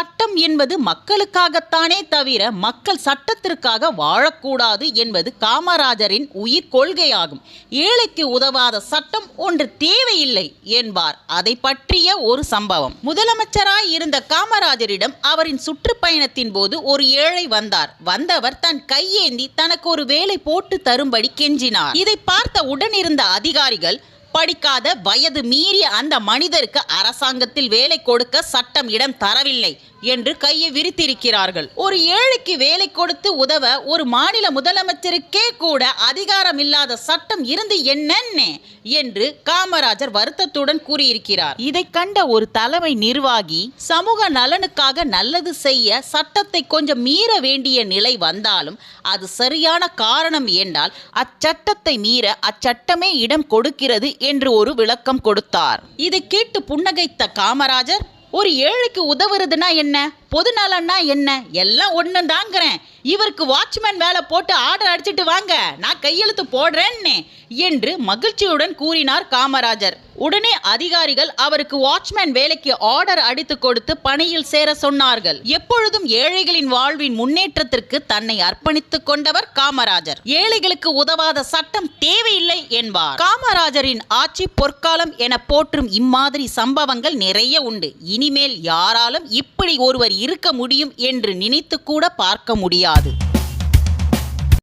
சட்டம் என்பது மக்களுக்காகத்தானே தவிர மக்கள் சட்டத்திற்காக வாழக்கூடாது என்பது காமராஜரின் உயிர் கொள்கையாகும். ஏழைக்கு உதவாத சட்டம் ஒன்று தேவையில்லை என்பார். அதை பற்றிய ஒரு சம்பவம். முதலமைச்சராய் இருந்த காமராஜரிடம் அவரின் சுற்றுப்பயணத்தின் போது ஒரு ஏழை வந்தார். வந்தவர் தன் கையேந்தி தனக்கு ஒரு வேலை போட்டு தரும்படி கெஞ்சினார். இதை பார்த்த உடனிருந்த அதிகாரிகள் படிக்காத வயது மீறிய அந்த மனிதருக்கு அரசாங்கத்தில் வேலை கொடுக்க சட்டம் இடம் தரவில்லை. என்று கையை விரித்திருக்கிறார்கள். ஒரு ஏழைக்கு வேலை கொடுத்து உதவ ஒரு மாநில முதலமைச்சருக்கே கூட அதிகாரம் இல்லாத சட்டம் இருந்து என்னென்ன? என்று காமராஜர் வருத்தத்துடன் கூறியிருக்கிறார். இதை கண்ட ஒரு தலைமை நிர்வாகி சமூக நலனுக்காக நல்லது செய்ய சட்டத்தை கொஞ்சம் மீற வேண்டிய நிலை வந்தாலும் அது சரியான காரணம் என்றால் அச்சட்டத்தை மீற அச்சட்டமே இடம் கொடுக்கிறது என்று ஒரு விளக்கம் கொடுத்தார். இதை கேட்டு புன்னகைத்த காமராஜர் ஒரு ஏழைக்கு உதவுறதுனா என்ன? பொது நலன்னா என்ன? எல்லாம் ஒன்று தாங்கிறேன் இவருக்கு வாட்ச்மேன் வேலை போட்டு ஆர்டர் அடிச்சிட்டு வாங்க. நான் கையெழுத்து போடுறேன்னு. என்று மகிழ்ச்சியுடன் கூறினார் காமராஜர். உடனே அதிகாரிகள் அவருக்கு வாட்ச்மேன் வேலைக்கு ஆர்டர் அடித்து கொடுத்து பணியில் சேர சொன்னார்கள். எப்பொழுதும் ஏழைகளின் வாழ்வின் முன்னேற்றத்திற்கு தன்னை அர்ப்பணித்துக் கொண்டவர் காமராஜர். ஏழைகளுக்கு உதவாத சட்டம் தேவையில்லை என்பார். காமராஜரின் ஆட்சி பொற்காலம் என போற்றும் இம்மாதிரி சம்பவங்கள் நிறைய உண்டு. இனிமேல் யாராலும் இப்படி ஒருவர் இருக்க முடியும் என்று நினைத்து கூட பார்க்க முடியாது.